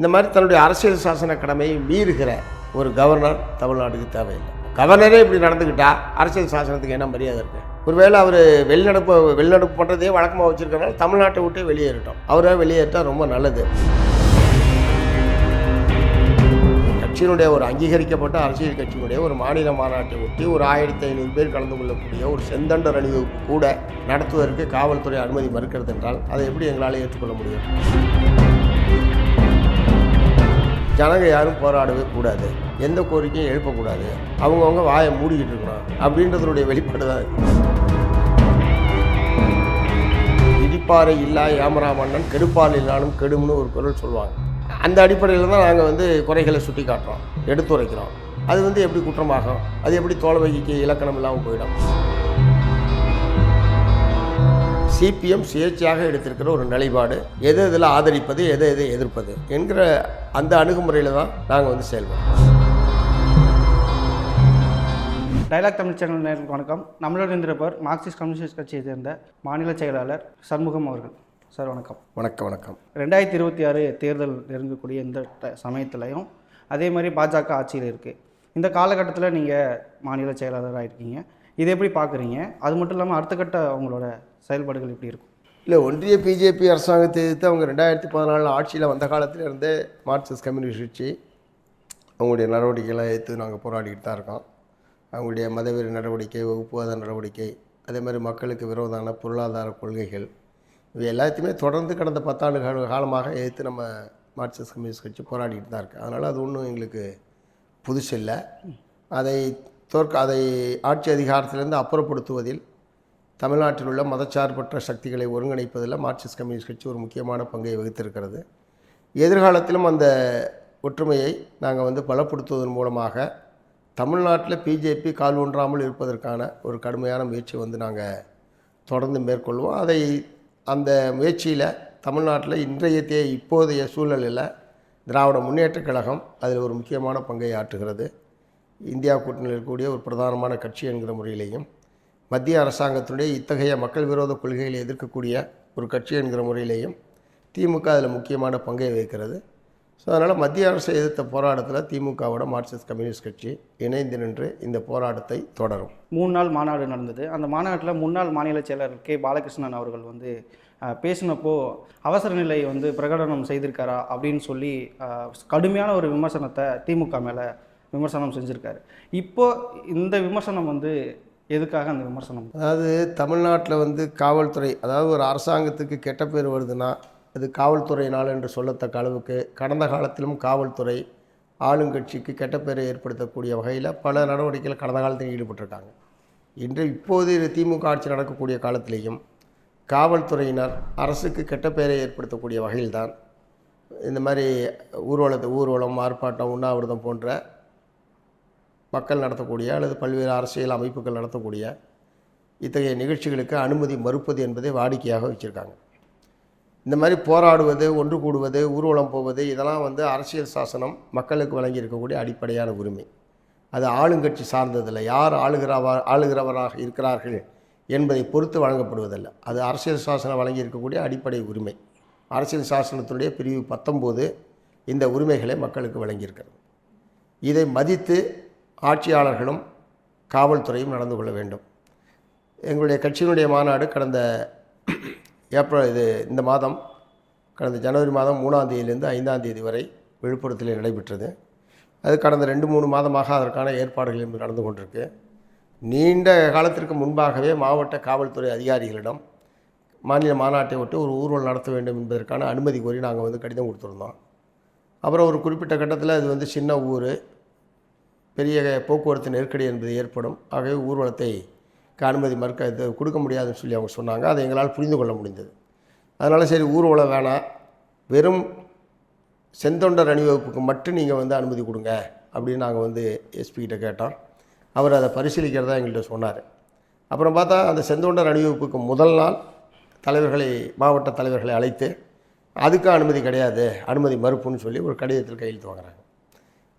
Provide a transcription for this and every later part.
இந்த மாதிரி தன்னுடைய அரசியல் சாசன கடமையை மீறுகிற ஒரு கவர்னர் தமிழ்நாட்டுக்கு தேவையில்லை. கவர்னரே இப்படி நடந்துக்கிட்டா அரசியல் சாசனத்துக்கு என்ன மரியாதை இருக்கு? ஒருவேளை அவர் வெளிநடப்பு வெளிநடப்பு பண்ணுறதே வழக்கமாக வச்சுருக்கனால தமிழ்நாட்டை விட்டே வெளியேறட்டும். அவரே வெளியேறிட்டால் ரொம்ப நல்லது. கட்சியினுடைய ஒரு அங்கீகரிக்கப்பட்ட அரசியல் கட்சியினுடைய ஒரு மாநில மாநாட்டை ஒட்டி ஒரு ஆயிரத்தி ஐநூறு பேர் கலந்து கொள்ளக்கூடிய ஒரு செந்தண்டர் அணிவகுப்பு கூட நடத்துவதற்கு காவல்துறை அனுமதி மறுக்கிறது என்றால் அதை எப்படி எங்களால் ஏற்றுக்கொள்ள முடியும்? ஜனங்க யாரும் போராடவே கூடாது. எந்த கோரிக்கையும் எழுப்பக்கூடாது. அவங்கவுங்க வாயை மூடிக்கிட்டு இருக்கணும். அப்படின்றதனுடைய வெளிப்பாடு தான் இடிப்பாறை இல்லா ஏமரா மன்னன் கெடுப்பால் இல்லாலும் கெடும்னு ஒரு குரல் சொல்லுவாங்க. அந்த அடிப்படையில் தான் நாங்கள் வந்து குறைகளை சுட்டி காட்டுறோம் எடுத்துரைக்கிறோம். அது வந்து எப்படி குற்றமாகும்? அது எப்படி தோல்வைக்கு இலக்கணம் இல்லாமல் போயிடும்? சிபிஎம் சுயேட்சையாக எடுத்திருக்கிற ஒரு நிலைப்பாடு. எது எதில் ஆதரிப்பது எதை எதை எதிர்ப்பது என்கிற அந்த அணுகுமுறையில் தான் நாங்கள் வந்து செயல்படுறோம். டைலாக் தமிழ் சேனல் நேர்களுக்கு வணக்கம். நம்மளோட இருந்திருப்பவர் மார்க்சிஸ்ட் கம்யூனிஸ்ட் கட்சியை சேர்ந்த மாநில செயலாளர் சண்முகம் அவர்கள். சார் வணக்கம். வணக்கம் வணக்கம். ரெண்டாயிரத்தி இருபத்தி ஆறு தேர்தல் நெருங்கக்கூடிய இந்த சமயத்துலையும் அதே மாதிரி பாஜக ஆட்சியில் இருக்குது இந்த காலகட்டத்தில் நீங்கள் மாநில செயலாளராக இருக்கீங்க. இதை எப்படி பார்க்குறீங்க அது மட்டும் இல்லாமல் அடுத்த கட்ட அவங்களோட செயல்பாடுகள் எப்படி இருக்கும்? இல்லை ஒன்றிய பிஜேபி அரசாங்கத்தை எதிர்த்து அவங்க ரெண்டாயிரத்தி பதினாலில் ஆட்சியில் வந்த காலத்துல இருந்தே மார்க்சிஸ்ட் கம்யூனிஸ்ட் கட்சி அவங்களுடைய நடவடிக்கைகளை எதிர்த்து நாங்கள் போராடிக்கிட்டு தான் இருக்கோம். அவங்களுடைய மதவெறி நடவடிக்கை வகுப்புவாத நடவடிக்கை அதே மாதிரி மக்களுக்கு விரோதான பொருளாதார கொள்கைகள் இவை எல்லாத்தையுமே தொடர்ந்து கடந்த பத்தாண்டு கால காலமாக எதிர்த்து நம்ம மார்க்சிஸ்ட் கம்யூனிஸ்ட் கட்சி போராடிக்கிட்டு தான் இருக்குது அதனால் அது ஒன்றும் எங்களுக்கு புதுசு இல்லை அதை தோற்க அதை ஆட்சி அதிகாரத்திலிருந்து அப்புறப்படுத்துவதில் தமிழ்நாட்டில் உள்ள மதச்சார்பற்ற சக்திகளை ஒருங்கிணைப்பதில் மார்க்சிஸ்ட் கம்யூனிஸ்ட் கட்சி ஒரு முக்கியமான பங்கை வகித்திருக்கிறது. எதிர்காலத்திலும் அந்த ஒற்றுமையை நாங்கள் வந்து பலப்படுத்துவதன் மூலமாக தமிழ்நாட்டில் பிஜேபி கால் ஊன்றாமல் இருப்பதற்கான ஒரு கடுமையான முயற்சி வந்து நாங்கள் தொடர்ந்து மேற்கொள்வோம். அதை அந்த முயற்சியில் தமிழ்நாட்டில் இன்றைய தே இப்போதைய சூழலில் திராவிட முன்னேற்றக் கழகம் அதில் ஒரு முக்கியமான பங்கை ஆற்றுகிறது. இந்தியா கூட்டணியில் இருக்கக்கூடிய ஒரு பிரதானமான கட்சி என்கிற முறையிலேயும் மத்திய அரசாங்கத்தினுடைய இத்தகைய மக்கள் விரோத கொள்கைகளை எதிர்க்கக்கூடிய ஒரு கட்சி என்கிற முறையிலேயும் திமுக அதில் முக்கியமான பங்கை வகிக்கிறது. ஸோ அதனால் மத்திய அரசை எதிர்த்த போராட்டத்தில் திமுகவோட மார்க்சிஸ்ட் கம்யூனிஸ்ட் கட்சி இணைந்து நின்று இந்த போராட்டத்தை தொடரும். மூணு நாள் மாநாடு நடந்தது. அந்த மாநாட்டில் முன்னாள் மாநில செயலர் கே. பாலகிருஷ்ணன் அவர்கள் வந்து பேசினப்போ அவசர நிலை வந்து பிரகடனம் செய்திருக்காரா அப்படின்னு சொல்லி கடுமையான ஒரு விமர்சனத்தை திமுக மேலே விமர்சனம் செஞ்சுருக்காரு. இப்போ இந்த விமர்சனம் வந்து எதுக்காக அந்த விமர்சனம்? அதாவது தமிழ்நாட்டில் வந்து காவல்துறை அதாவது ஒரு அரசாங்கத்துக்கு கெட்ட பேர் வருதுன்னா அது காவல்துறையினால் என்று சொல்லத்தக்க அளவுக்கு கடந்த காலத்திலும் காவல்துறை ஆளுங்கட்சிக்கு கெட்ட பேரை ஏற்படுத்தக்கூடிய வகையில் பல நடவடிக்கைகள் கடந்த காலத்தில் ஈடுபட்டிருக்காங்க. இன்று இப்போது இது திமுக ஆட்சி நடக்கக்கூடிய காலத்திலேயும் காவல்துறையினர் அரசுக்கு கெட்ட பெயரை ஏற்படுத்தக்கூடிய வகையில்தான் இந்த மாதிரி ஊர்வலத்தை ஊர்வலம் ஆர்ப்பாட்டம் உண்ணாவிரதம் போன்ற மக்கள் நடத்தக்கூடிய அல்லது பல்வேறு அரசியல் அமைப்புகள் நடத்தக்கூடிய இத்தகைய நிகழ்ச்சிகளுக்கு அனுமதி மறுப்பது என்பதை வாடிக்கையாக வச்சுருக்காங்க. இந்த மாதிரி போராடுவது ஒன்று கூடுவது ஊர்வலம் போவது இதெல்லாம் வந்து அரசியல் சாசனம் மக்களுக்கு வழங்கி இருக்கக்கூடிய அடிப்படையான உரிமை. அது ஆளுங்கட்சி சார்ந்ததில்லை. யார் ஆளுகிறவா ஆளுகிறவராக இருக்கிறார்கள் என்பதை பொறுத்து வழங்கப்படுவதல்ல. அது அரசியல் சாசனம் வழங்கியிருக்கக்கூடிய அடிப்படை உரிமை. அரசியல் சாசனத்தினுடைய பிரிவு பத்தொம்போது இந்த உரிமைகளை மக்களுக்கு வழங்கியிருக்கிறது. இதை மதித்து ஆட்சியாளர்களும் காவல்துறையும் நடந்து கொள்ள வேண்டும். எங்களுடைய கட்சியினுடைய மாநாடு கடந்த ஏப்ரல் இது இந்த மாதம் கடந்த ஜனவரி மாதம் மூணாம் தேதியிலிருந்து ஐந்தாம் தேதி வரை விழுப்புரத்தில் நடைபெற்றது. அது கடந்த ரெண்டு மூணு மாதமாக அதற்கான ஏற்பாடுகள் நடந்து கொண்டிருக்கு. நீண்ட காலத்திற்கு முன்பாகவே மாவட்ட காவல்துறை அதிகாரிகளிடம் மாநில மாநாட்டை ஒட்டி ஒரு ஊர்வலம் நடத்த வேண்டும் என்பதற்கான அனுமதி கோரி நாங்கள் வந்து கடிதம் கொடுத்துருந்தோம். அப்புறம் ஒரு குறிப்பிட்ட கட்டத்தில் அது வந்து சின்ன ஊர் பெரிய போக்குவரத்து நெருக்கடி என்பது ஏற்படும். ஆகவே ஊர்வலத்தை அனுமதி மறுக்க இது கொடுக்க முடியாதுன்னு சொல்லி அவங்க சொன்னாங்க. அதை எங்களால் புரிந்து கொள்ள முடிந்தது. அதனால் சரி ஊர்வலம் வேணாம் வெறும் செந்தொண்டர் அணிவகுப்புக்கு மட்டும் நீங்கள் வந்து அனுமதி கொடுங்க அப்படின்னு நாங்கள் வந்து எஸ்பிகிட்ட கேட்டோம். அவர் அதை பரிசீலிக்கிறதா எங்கள்கிட்ட சொன்னார். அப்புறம் பார்த்தா அந்த செந்தொண்டர் அணிவகுப்புக்கு முதல் நாள் தலைவர்களை மாவட்ட தலைவர்களை அழைத்து அதுக்கு அனுமதி கிடையாது அனுமதி மறுப்புன்னு சொல்லி ஒரு கடிதத்தில் கையெழுத்து வாங்குறாங்க.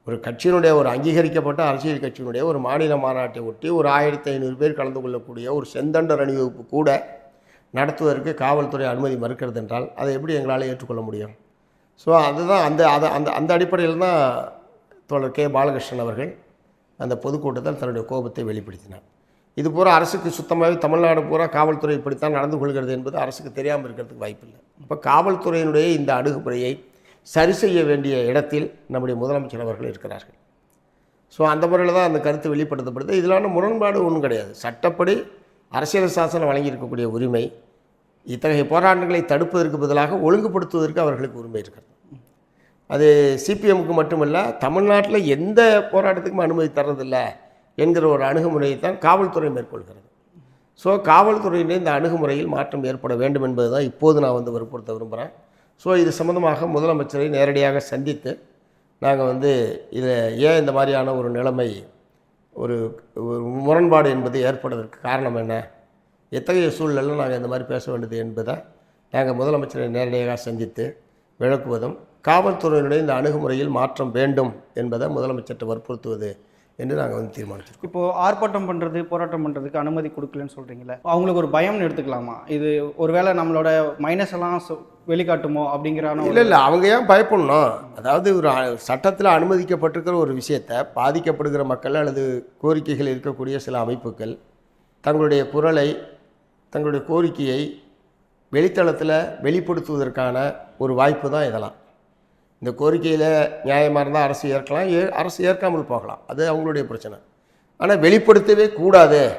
ஒரு கட்சியினுடைய ஒரு அங்கீகரிக்கப்பட்ட அரசியல் கட்சியினுடைய ஒரு மாநில மாநாட்டை ஒட்டி ஒரு ஆயிரத்தி ஐநூறு பேர் கலந்து கொள்ளக்கூடிய ஒரு செந்தண்டர் அணிவகுப்பு கூட நடத்துவதற்கு காவல்துறை அனுமதி மறுக்கிறது என்றால் அதை எப்படி எங்களால் ஏற்றுக்கொள்ள முடியும்? ஸோ அதுதான் அந்த அதை அந்த அந்த அடிப்படையில் தான் தோழர் கே. பாலகிருஷ்ணன் அவர்கள் அந்த பொதுக்கூட்டத்தில் தன்னுடைய கோபத்தை வெளிப்படுத்தினார். இது பூரா அரசுக்கு சுத்தமாகவே தமிழ்நாடு பூரா காவல்துறை இப்படித்தான் நடந்து கொள்கிறது என்பது அரசுக்கு தெரியாமல் இருக்கிறதுக்கு வாய்ப்பில்லை. இப்போ காவல்துறையினுடைய இந்த அணுகுமுறையை சரி செய்ய வேண்டிய இடத்தில் நம்முடைய முதலமைச்சர் அவர்கள் இருக்கிறார்கள். ஸோ அந்த முறையில் தான் அந்த கருத்து வெளிப்படுத்தப்படுது. இதிலான முரண்பாடு ஒன்றும் கிடையாது. சட்டப்படி அரசியல் சாசனம் வழங்கியிருக்கக்கூடிய உரிமை இத்தகைய போராட்டங்களை தடுப்பதற்கு பதிலாக ஒழுங்குபடுத்துவதற்கு அவர்களுக்கு உரிமை இருக்கிறது. அது சிபிஎம்க்கு மட்டுமல்ல தமிழ்நாட்டில் எந்த போராட்டத்துக்கும் அனுமதி தர்றதில்லை என்கிற ஒரு அணுகுமுறையை தான் காவல்துறை மேற்கொள்கிறது. ஸோ காவல்துறையினர் இந்த அணுகுமுறையில் மாற்றம் ஏற்பட வேண்டும் என்பது தான் இப்போது நான் வந்து வற்புறுத்த விரும்புகிறேன் ஸோ இது சம்மந்தமாக முதலமைச்சரை நேரடியாக சந்தித்து நாங்கள் வந்து இதை ஏன் இந்த மாதிரியான ஒரு நிலைமை ஒரு ஒரு முரண்பாடு என்பது ஏற்படுவதற்கு காரணம் என்ன எத்தகைய சூழ்நிலையில் நாங்கள் இந்த மாதிரி பேச வேண்டியது என்பதை நாங்கள் முதலமைச்சரை நேரடியாக சந்தித்து விளக்குவதும் காவல்துறையினுடைய இந்த அணுகுமுறையில் மாற்றம் வேண்டும் என்பதை முதலமைச்சர்கிட்ட வற்புறுத்துவது என்று நாங்கள் வந்து தீர்மானிச்சிருக்கோம். இப்போ ஆர்ப்பாட்டம் பண்றது போராட்டம் பண்றதுக்கு அனுமதி கொடுக்கலன்னு சொல்றீங்களே அவங்களுக்கு ஒரு பயம்னு எடுத்துக்கலாமா? இது ஒருவேளை நம்மளோட மைனஸ் எல்லாம் வெளிக்காட்டுமோ அப்படிங்கிறான இல்லை இல்லை அவங்க ஏன் பயப்படணும்? அதாவது ஒரு சட்டத்தில் அனுமதிக்கப்பட்டிருக்கிற ஒரு விஷயத்தை பாதிக்கப்படுகிற மக்கள் அல்லது கோரிக்கைகள் இருக்கக்கூடிய சில அமைப்புகள் தங்களுடைய குரலை தங்களுடைய கோரிக்கையை வெளித்தளத்தில் வெளிப்படுத்துவதற்கான ஒரு வாய்ப்பு தான் இதெல்லாம். இந்த கோரிக்கையில் நியாயமாக இருந்தால் அரசு ஏற்கலாம் ஏ அரசு ஏற்காமல் போகலாம். அது அவங்களுடைய பிரச்சனை. ஆனால் வெளிப்படுத்தவே கூடாது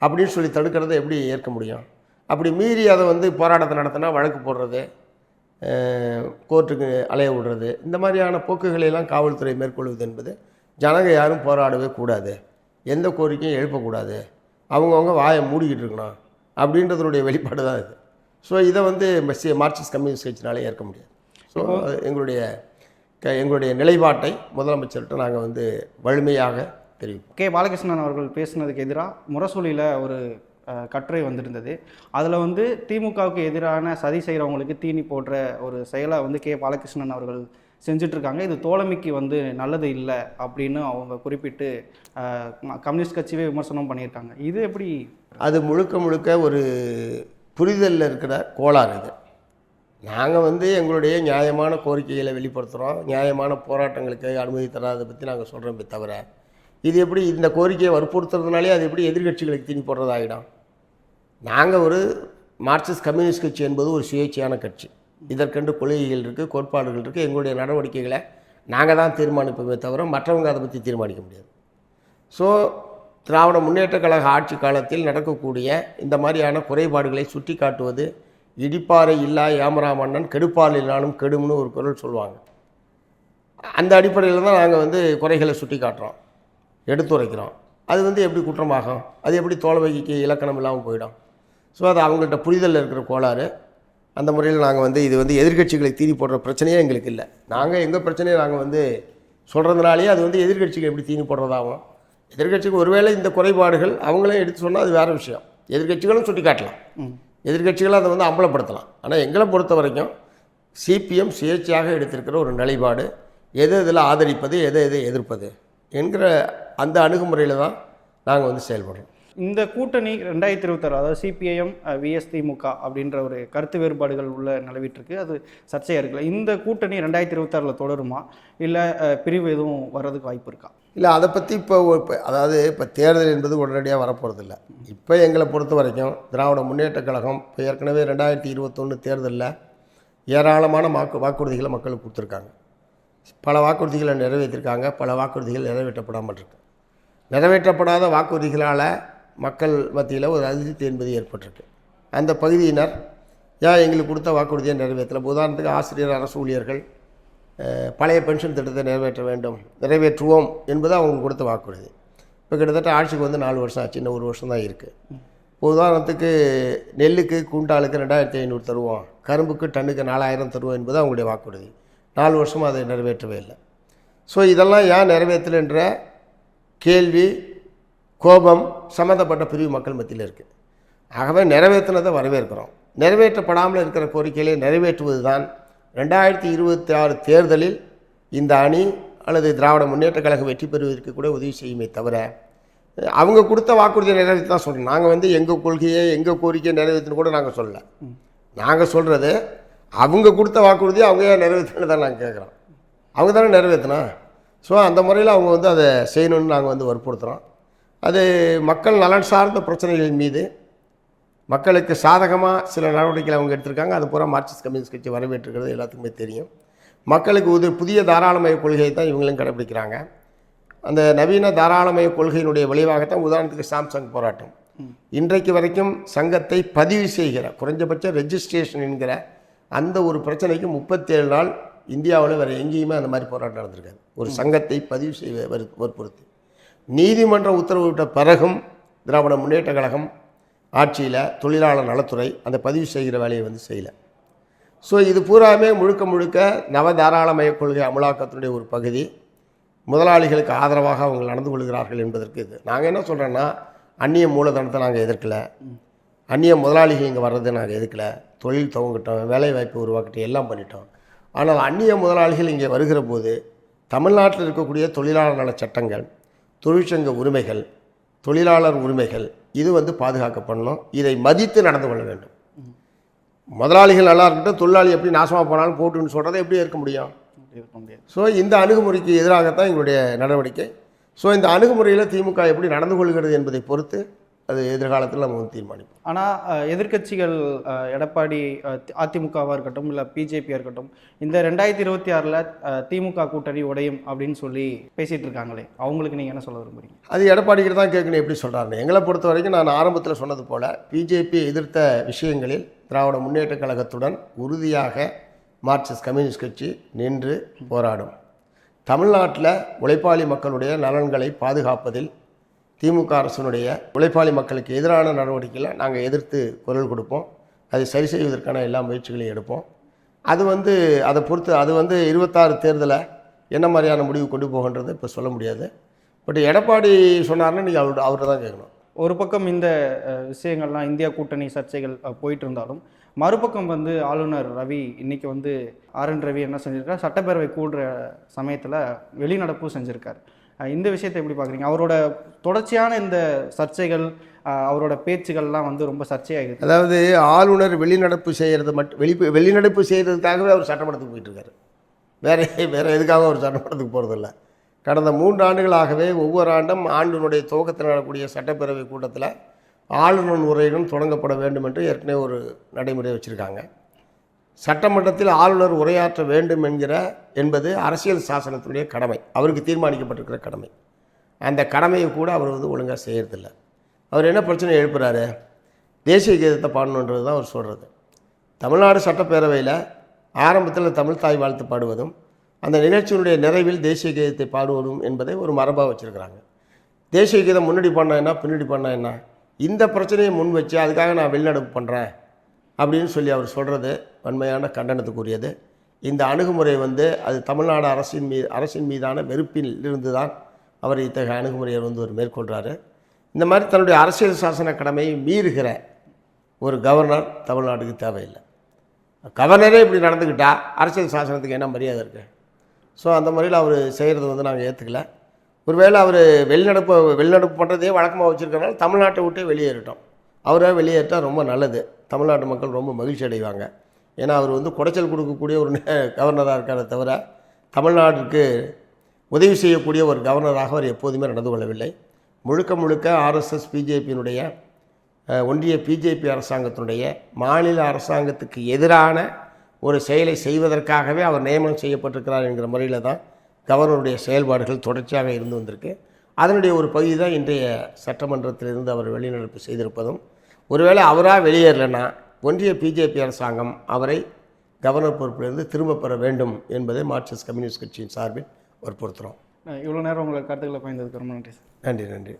அப்படின்னு சொல்லி தடுக்கிறத எப்படி ஏற்க முடியும்? அப்படி மீறி அதை வந்து போராட்டத்தை நடத்தினா வழக்கு போடுறது கோர்ட்டுக்கு அலைய விடுறது இந்த மாதிரியான போக்குகளை எல்லாம் காவல்துறை மேற்கொள்வது என்பது ஜனங்க யாரும் போராடவே கூடாது. எந்த கோரிக்கையும் எழுப்பக்கூடாது. அவங்கவுங்க வாயை மூடிக்கிட்டு இருக்கணும் அப்படின்றதனுடைய வெளிப்பாடு தான் இது. ஸோ இதை வந்து மெஸ்ஸி- மார்க்சிஸ்ட் கம்யூனிஸ்ட் கட்சினாலே ஏற்க முடியாது. ஸோ எங்களுடைய க- எங்களுடைய நிலைப்பாட்டை முதலமைச்சர்கிட்ட நாங்கள் வந்து வலிமையாக தெரிவிப்போம். கே. பாலகிருஷ்ணன் அவர்கள் பேசுனதுக்கு எதிராக முரசொலியில் ஒரு கட்டுரை வந்திருந்தது. அதில் வந்து திமுகவுக்கு எதிரான சதி செய்கிறவங்களுக்கு தீனி போடுற ஒரு செயலை வந்து கே. பாலகிருஷ்ணன் அவர்கள் செஞ்சுட்டு இருக்காங்க இது தோழமைக்கு வந்து நல்லது இல்லை அப்படின்னு அவங்க குறிப்பிட்டு கம்யூனிஸ்ட் கட்சியே விமர்சனம் பண்ணியிருக்காங்க. இது எப்படி? அது முழுக்க முழுக்க ஒரு புரிதலில் இருக்கிற கோளாறு இது. நாங்கள் வந்து எங்களுடைய நியாயமான கோரிக்கைகளை வெளிப்படுத்துகிறோம் நியாயமான போராட்டங்களுக்கு அனுமதி தராதை பற்றி நாங்கள் சொல்கிறோமே தவிர இது எப்படி இந்த கோரிக்கையை வற்புறுத்துறதுனாலே அது எப்படி எதிர்கட்சிகளுக்கு திணி போடுறதாகிடும் நாங்கள் ஒரு மார்க்சிஸ்ட் கம்யூனிஸ்ட் கட்சி என்பது ஒரு சுயேட்சையான கட்சி. இதற்கென்று கொள்கைகள் இருக்குது கோட்பாடுகள் இருக்குது எங்களுடைய நடவடிக்கைகளை நாங்கள் தான் தீர்மானிப்போமே தவிர மற்றவங்க அதை பற்றி தீர்மானிக்க முடியாது. ஸோ திராவிட முன்னேற்ற கழக ஆட்சி காலத்தில் நடக்கக்கூடிய இந்த மாதிரியான குறைபாடுகளை சுட்டி காட்டுவது இடிப்பாறை இல்லா ஏமரா மன்னன் கெடுப்பால் இல்லாலும் கெடும்னு ஒரு குரல் சொல்லுவாங்க. அந்த அடிப்படையில் தான் நாங்கள் வந்து குறைகளை சுட்டி காட்டுறோம் எடுத்துரைக்கிறோம். அது வந்து எப்படி குற்றமாகும்? அது எப்படி தோல்வைக்கு இலக்கணம் இல்லாமல் போயிடும்? ஸோ அது அவங்கள்ட்ட புரிதலில் இருக்கிற கோளாறு. அந்த முறையில் நாங்கள் வந்து இது வந்து எதிர்க்கட்சிகளை தீனி போடுற பிரச்சனையே எங்களுக்கு இல்லை. நாங்கள் எங்கள் பிரச்சனையை நாங்கள் வந்து சொல்கிறதுனாலே அது வந்து எதிர்க்கட்சிகள் எப்படி தீனி போடுறதாகும் எதிர்க்கட்சிக்கு ஒருவேளை இந்த குறைபாடுகள் அவங்களே எடுத்து சொன்னால் அது வேறு விஷயம். எதிர்க்கட்சிகளும் சுட்டி காட்டலாம். எதிர்க்கட்சிகளும் அதை வந்து அம்பலப்படுத்தலாம். ஆனால் எங்களை பொறுத்த வரைக்கும் சிபிஎம் சுயேட்சையாக எடுத்திருக்கிற ஒரு நிலைப்பாடு எது இதில் ஆதரிப்பது எதை எதை எதிர்ப்பது என்கிற அந்த அணுகுமுறையில் தான் நாங்கள் வந்து செயல்படுறோம். இந்த கூட்டணி ரெண்டாயிரத்தி இருபத்தாறு அதாவது சிபிஐஎம் விஎஸ் திமுக அப்படின்ற ஒரு கருத்து வேறுபாடுகள் உள்ள நிலவிட்டுருக்கு. அது சர்ச்சையாக இருக்குல்ல? இந்த கூட்டணி ரெண்டாயிரத்தி இருபத்தாறில் தொடருமா? இல்லை பிரிவு எதுவும் வர்றதுக்கு வாய்ப்பு இருக்கா? இல்லை அதை பற்றி இப்போ இப்போ அதாவது இப்போ தேர்தல் என்பது உடனடியாக வரப்போகிறதில்ல இப்போ எங்களை பொறுத்த வரைக்கும் திராவிட முன்னேற்றக் கழகம் இப்போ ஏற்கனவே ரெண்டாயிரத்தி இருபத்தொன்று தேர்தலில் ஏராளமான வாக்கு வாக்குறுதிகளை மக்களுக்கு கொடுத்துருக்காங்க. பல வாக்குறுதிகளை நிறைவேற்றிருக்காங்க பல வாக்குறுதிகள் நிறைவேற்றப்படாமல் இருக்கு. நிறைவேற்றப்படாத வாக்குறுதிகளால் மக்கள் மத்தியில் ஒரு அதிருப்தி என்பது ஏற்பட்டிருக்கு. அந்த பகுதியினர் ஏன் எங்களுக்கு கொடுத்த வாக்குறுதியை நிறைவேற்றல. உதாரணத்துக்கு ஆசிரியர் அரசு ஊழியர்கள் பழைய பென்ஷன் திட்டத்தை நிறைவேற்ற வேண்டும் நிறைவேற்றுவோம் என்பது அவங்க கொடுத்த வாக்குறுதி. இப்போ கிட்டத்தட்ட ஆட்சிக்கு வந்து நாலு வருஷம் ஆச்சு. இன்னும் ஒரு வருஷம் தான் இருக்குது இப்போ உதாரணத்துக்கு நெல்லுக்கு கூண்டாளுக்கு ரெண்டாயிரத்தி ஐநூறு தருவோம் கரும்புக்கு டன்னுக்கு நாலாயிரம் தருவோம் என்பது அவங்களுடைய வாக்குறுதி. நாலு வருஷமாக அதை நிறைவேற்றவே இல்லை. ஸோ இதெல்லாம் ஏன் நிறைவேற்றலைன்ற கேள்வி கோபம் சம்மந்தப்பட்ட பிரிவு மக்கள் மத்தியில் இருக்குது ஆகவே நிறைவேற்றினதை வரவேற்கிறோம். நிறைவேற்றப்படாமல் இருக்கிற கோரிக்கைகளை நிறைவேற்றுவது தான் ரெண்டாயிரத்தி இருபத்தி ஆறு தேர்தலில் இந்த அணி அல்லது திராவிட முன்னேற்ற கழகம் வெற்றி பெறுவதற்கு கூட உதவி செய்யுமே தவிர அவங்க கொடுத்த வாக்குறுதியை நிறைவேற்றி தான் சொல்கிறோம் நாங்கள் வந்து எங்கள் கொள்கையை எங்கள் கோரிக்கையை நிறைவேற்றணும் கூட நாங்கள் சொல்லலை. நாங்கள் சொல்கிறது அவங்க கொடுத்த வாக்குறுதியை அவங்க ஏன் நிறைவேற்றணும் தான் நாங்கள் கேட்குறோம் அவங்க தானே நிறைவேற்றினா? ஸோ அந்த முறையில் அவங்க வந்து அதை செய்யணும்னு நாங்கள் வந்து வற்புறுத்துகிறோம் அது மக்கள் நலன் சார்ந்த பிரச்சனைகளின் மீது மக்களுக்கு சாதகமாக சில நடவடிக்கைகள் அவங்க எடுத்திருக்காங்க. அது பூரா மார்க்சிஸ்ட் கம்யூனிஸ்ட் கட்சி வரவேற்றுக்கிறது எல்லாத்துக்குமே தெரியும். மக்களுக்கு உது புதிய தாராளமய கொள்கையை தான் இவங்களும் கடைபிடிக்கிறாங்க அந்த நவீன தாராளமய கொள்கையினுடைய விளைவாகத்தான் உதாரணத்துக்கு சாம்சங் போராட்டம். இன்றைக்கு வரைக்கும் சங்கத்தை பதிவு செய்கிற குறைஞ்சபட்ச ரெஜிஸ்ட்ரேஷன் என்கிற அந்த ஒரு பிரச்சனைக்கு முப்பத்தேழு நாள் இந்தியாவில் வேறு எங்கேயுமே அந்த மாதிரி போராட்டம் நடந்திருக்காது. ஒரு சங்கத்தை பதிவு செய்வ வறு- வற்புறுத்தி. நீதிமன்ற உத்தரவிட்ட பிறகும் திராவிட முன்னேற்ற கழகம் ஆட்சியில் தொழிலாளர் நலத்துறை அந்த பதிவு செய்கிற வேலையை வந்து செய்யலை. ஸோ இது பூராமே முழுக்க முழுக்க நவதாராளமய கொள்கை அமலாக்கத்தினுடைய ஒரு பகுதி. முதலாளிகளுக்கு ஆதரவாக அவங்க நடந்து கொள்கிறார்கள் என்பதற்கு இது. நாங்கள் என்ன சொல்கிறோன்னா அந்நிய மூலதனத்தை நாங்கள் எதிர்க்கல. அந்நிய முதலாளிகள் இங்கே வர்றதை நாங்கள் எதிர்க்கல. தொழில் துவங்கிட்டோம் வேலைவாய்ப்பு உருவாக்கிட்டு எல்லாம் பண்ணிட்டோம். ஆனால் அந்நிய முதலாளிகள் இங்கே வருகிற போது தமிழ்நாட்டில் இருக்கக்கூடிய தொழிலாளர் நல சட்டங்கள் தொழிற்சங்க உரிமைகள் தொழிலாளர் உரிமைகள் இது வந்து பாதுகாக்கப்படணும். இதை மதித்து நடந்து கொள்ள வேண்டும். முதலாளிகள் நல்லா இருக்கட்டும் தொழிலாளி எப்படி நாசமாக போனாலும் போட்டுன்னு சொல்கிறத எப்படி இருக்க முடியும்? ஸோ இந்த அணுகுமுறைக்கு எதிராகத்தான் எங்களுடைய நடவடிக்கை. ஸோ இந்த அணுகுமுறையில் திமுக எப்படி நடந்து கொள்கிறது என்பதை பொறுத்து அது எதிர்காலத்தில் நம்ம வந்து தீர்மானிப்போம். ஆனால் எதிர்க்கட்சிகள் அஹ், எடப்பாடி அதிமுகவாக இருக்கட்டும் இல்லை பிஜேபியாக இருக்கட்டும் இந்த ரெண்டாயிரத்தி இருபத்தி ஆறில் திமுக கூட்டணி உடையும் அப்படின்னு சொல்லி பேசிட்டு இருக்காங்களே அவங்களுக்கு நீங்கள் என்ன சொல்ல விரும்புறீங்க? அது எடப்பாடிக்கிட்ட தான் கேட்கணும் எப்படி சொல்கிறாருன்னு எங்களை பொறுத்த வரைக்கும் நான் ஆரம்பத்தில் சொன்னது போல் பிஜேபியை எதிர்த்த விஷயங்களில் திராவிட முன்னேற்றக் கழகத்துடன் உறுதியாக மார்க்சிஸ்ட் கம்யூனிஸ்ட் கட்சி நின்று போராடும். தமிழ்நாட்டில் உழைப்பாளி மக்களுடைய நலன்களை பாதுகாப்பதில் திமுக அரசினுடைய உழைப்பாளி மக்களுக்கு எதிரான நடவடிக்கைகளை நாங்கள் எதிர்த்து குரல் கொடுப்போம். அதை சரி செய்வதற்கான எல்லா முயற்சிகளையும் எடுப்போம். அது வந்து அதை பொறுத்து அது வந்து இருபத்தாறு தேர்தலை என்ன மாதிரியான முடிவு கொண்டு போகின்றது இப்போ சொல்ல முடியாது. பட் எடப்பாடி சொன்னார்னா நீங்கள் அவர் அவர்கிட்ட தான் கேட்கணும். ஒரு பக்கம் இந்த விஷயங்கள்லாம் இந்தியா கூட்டணி சர்ச்சைகள் போயிட்டு இருந்தாலும் மறுபக்கம் வந்து ஆளுநர் ரவி இன்னைக்கு வந்து ஆர் என் ரவி என்ன செஞ்சிருக்கார்? சட்டப்பேரவை கூடுற சமயத்தில் வெளிநடப்பும் செஞ்சுருக்கார். இந்த விஷயத்தை எப்படி பார்க்குறீங்க? அவரோட தொடர்ச்சியான இந்த சர்ச்சைகள் அவரோட பேச்சுகள்லாம் வந்து ரொம்ப சர்ச்சையாகுது அதாவது ஆளுநர் வெளிநடப்பு செய்கிறது மட்டும் வெளி வெளிநடப்பு செய்கிறதுக்காகவே அவர் சட்டமன்றத்துக்கு போயிட்டு இருக்காரு வேற எதுக்காக அவர் சட்டமன்றத்துக்கு போகிறதில்ல கடந்த மூன்று ஆண்டுகளாகவே ஒவ்வொரு ஆண்டும் ஆண்டினுடைய துவக்கத்தில் நடக்கக்கூடிய சட்டப்பேரவை கூட்டத்தில் ஆளுநர் உரையுடன் தொடங்கப்பட வேண்டும் என்று ஏற்கனவே ஒரு நடைமுறை வச்சுருக்காங்க. சட்டமன்றத்தில் ஆளுநர் உரையாற்ற வேண்டும் என்கிற என்பது அரசியல் சாசனத்தினுடைய கடமை. அவருக்கு தீர்மானிக்கப்பட்டிருக்கிற கடமை. அந்த கடமையை கூட அவர் வந்து ஒழுங்காக செய்கிறதில்ல அவர் என்ன பிரச்சனை எழுப்புறாரு? தேசிய கீதத்தை பாடணுன்றது தான் அவர் சொல்கிறது தமிழ்நாடு சட்டப்பேரவையில் ஆரம்பத்தில் தமிழ் தாய் வாழ்த்து பாடுவதும் அந்த நிகழ்ச்சியினுடைய நிறைவில் தேசிய கீதத்தை பாடுவதும் என்பதை ஒரு மரபாக வச்சுருக்கிறாங்க. தேசிய கீதம் முன்னாடி பண்ணால் என்ன பின்னாடி பண்ணால் என்ன? இந்த பிரச்சனையை முன் வச்சு அதுக்காக நான் வெளிநடப்பு பண்ணுறேன் அப்படின்னு சொல்லி அவர் சொல்கிறது வன்மையான கண்டனத்துக்குரியது. இந்த அணுகுமுறை வந்து அது தமிழ்நாடு அரசின் மீது அரசின் மீதான வெறுப்பில் இருந்து தான் அவர் இத்தகைய அணுகுமுறையை வந்து ஒரு மேற்கொள்கிறாரு இந்த மாதிரி தன்னுடைய அரசியல் சாசன கடமையை மீறுகிற ஒரு கவர்னர் தமிழ்நாட்டுக்கு தேவையில்லை. கவர்னரே இப்படி நடந்துக்கிட்டால் அரசியல் சாசனத்துக்கு என்ன மரியாதை இருக்குது ஸோ அந்த முறையில் அவர் செய்கிறது வந்து நாங்கள் ஏற்றுக்கல ஒருவேளை அவர் வெளிநடப்பு வெளிநடப்பு பண்ணுறதே வழக்கமாக வச்சுருக்கனால தமிழ்நாட்டை விட்டே வெளியேறிட்டோம். அவரே வெளியேற்றால் ரொம்ப நல்லது. தமிழ்நாட்டு மக்கள் ரொம்ப மகிழ்ச்சி அடைவாங்க. ஏன்னா அவர் வந்து குடைச்சல் கொடுக்கக்கூடிய ஒரு கவர்னராக இருக்காரே தவிர தமிழ்நாட்டுக்கு உதவி செய்யக்கூடிய ஒரு கவர்னராக அவர் எப்போதுமே நடந்து கொள்ளவில்லை. முழுக்க முழுக்க ஆர்எஸ்எஸ் பிஜேபியினுடைய ஒன்றிய பிஜேபி அரசாங்கத்தினுடைய மாநில அரசாங்கத்துக்கு எதிரான ஒரு செயலை செய்வதற்காகவே அவர் நியமனம் செய்யப்பட்டிருக்கிறார் என்கிற முறையில் தான் கவர்னருடைய செயல்பாடுகள் தொடர்ச்சியாக இருந்து வந்திருக்கு. அதனுடைய ஒரு பகுதி தான் இன்றைய சட்டமன்றத்திலிருந்து அவர் வெளிநடப்பு செய்திருப்பதும் ஒருவேளை அவராக வெளியேறலைன்னா ஒன்றிய பிஜேபி அரசாங்கம் அவரை கவர்னர் பொறுப்பிலிருந்து திரும்ப பெற வேண்டும் என்பதை மார்க்சிஸ்ட் கம்யூனிஸ்ட் கட்சியின் சார்பில் வற்புறுத்துகிறோம் இவ்வளோ நேரம் உங்களை கருத்துக்களை பயந்ததுக்கு ரொம்ப நன்றி சார். நன்றி நன்றி.